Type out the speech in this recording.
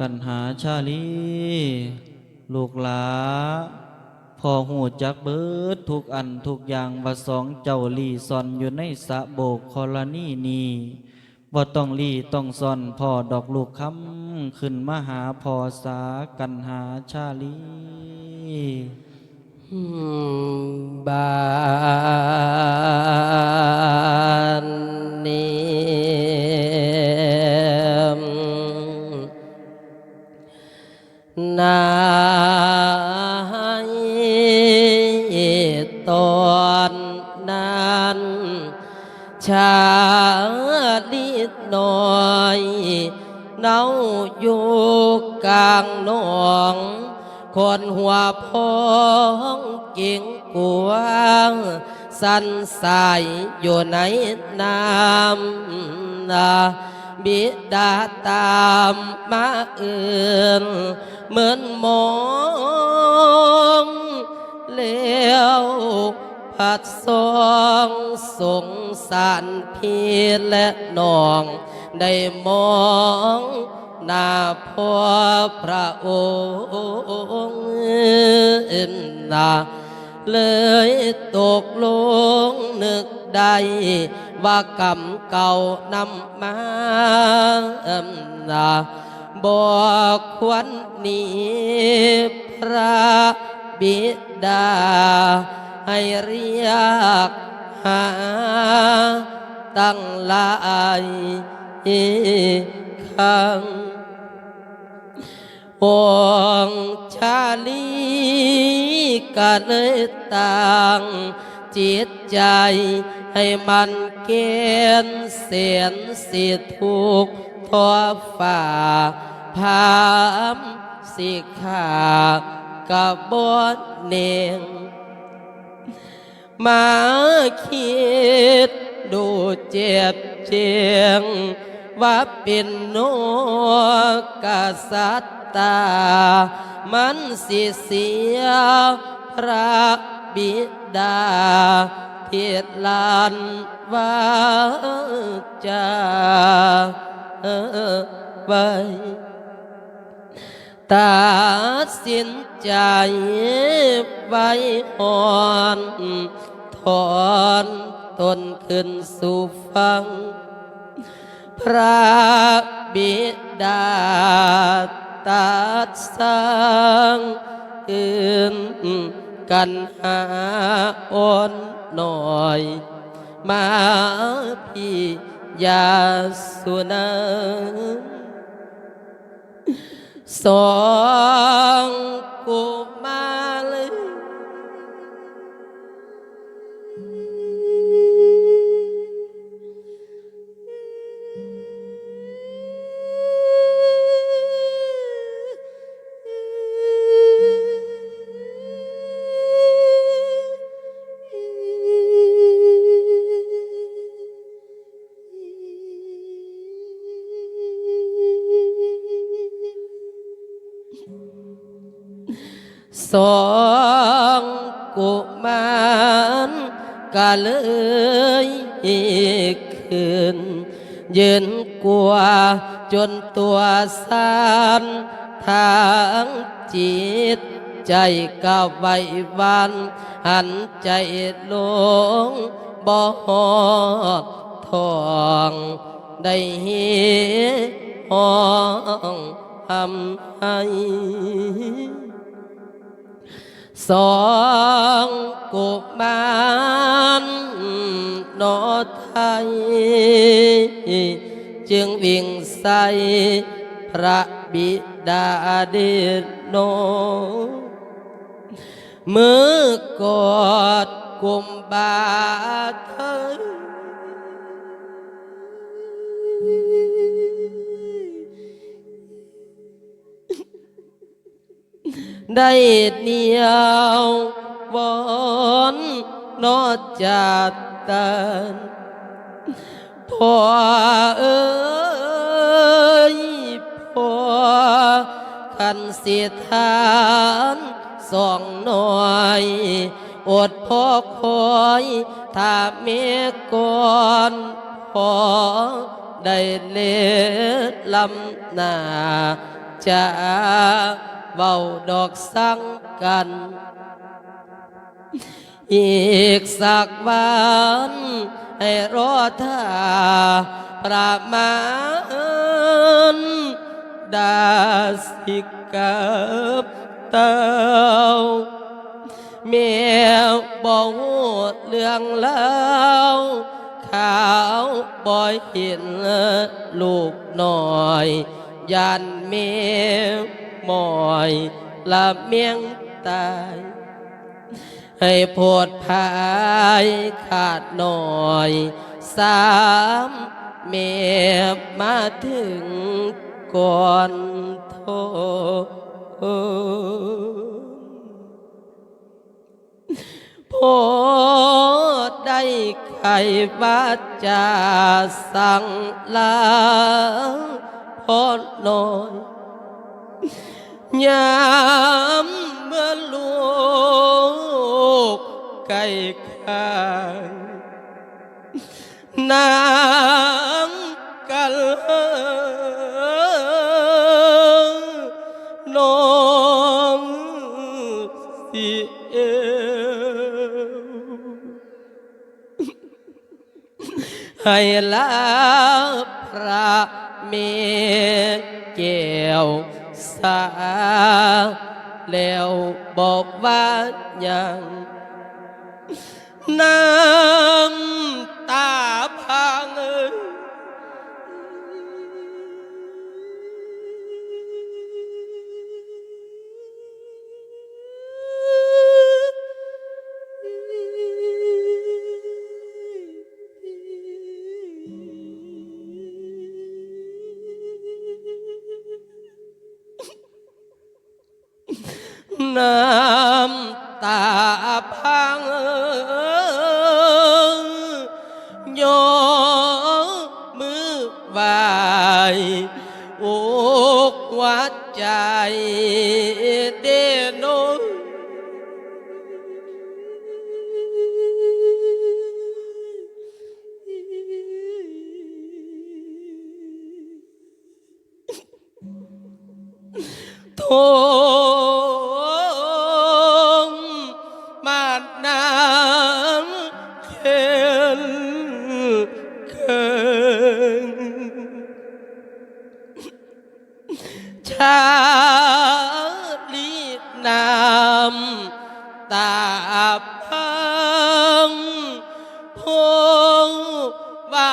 กันหาชาลีลูกหลาพอหูจักเบิดทุกอันทุกอย่างว่าสองเจ้าลีซอนอยู่ในสะโบกคอลนีนีบ่ต้องลีต้องซอนพ่อดอกลูกคำขึ้นมาหาพอสากันหาชาลีบานนี้ คนหัวพองเก่งกวางสันสายอยู่ในน้ำนาบิดาตามมาเอื่นเหมือนมองเลี้ยวผัดซองสงสารพี่และน้อง ได้มอง นาพ่อพระองค์นาเลยตกลงนึกได้ว่ากรรมเก่านำมานาบอกควรหนีพระบิดา ให้เรียกหาตั้งหลายครั้ง ปวงชาลีก็เลยต่างจิตใจให้มันเกณฑ์เสียนสิทุกข์ทอฝ่าพามสิขากับบนเนงมาคิดดูเจ็บเจียง ว่าเป็นโนกษัตตา มันสิเสียพระบิดาเพียรลานว่าจะไว้ตัดสินใจไว้อ่อนถอนตนขึ้นสู่ฟัง พระบิดาตัดสร้างอื่นกันหาอ่อนหน่อย มาพี่ยาสุนันสองกุมา องกุมารก็เลยขึ้นยืนกลัวจนตัวสั่นทางจิต ใจก็ไว้วัน หันใจลงบ่ฮอดทองได้เฮห้องทำให้ สองกุมารนอไทย จึงวิ่งใส่พระบิดาเดชโน มือกอดกุมบาเธอ ได้เนียววอนนอจากกันพ่อเอ้ยพ่อขันเสียทานสองหน่อยอดพ่อคอยถ้าเมก่อนพอได้เล็ดลำหนาจะ เว้าดอกสังกัน อีกสักวันให้รอท่าประมาณดาสิกับเต้าเมียบอกเรื่องเล่าข่าวบ่อยเห็นลูกหน่อยยันเมีย มอยละเมียงตาย ให้โพดภายขาดหน่อย สามเมียมาถึงก่อนโทโพดได้ไขวาจาสั่งลาพอดนอน ยามเมื่อลูกไก่ข้างน้ำกันน้องสิเอวให้ลาพระเมเกี่ยวสาแล้ วบอกว่า น้ำตาพังโยมือไลีน้ำตาพังพงบา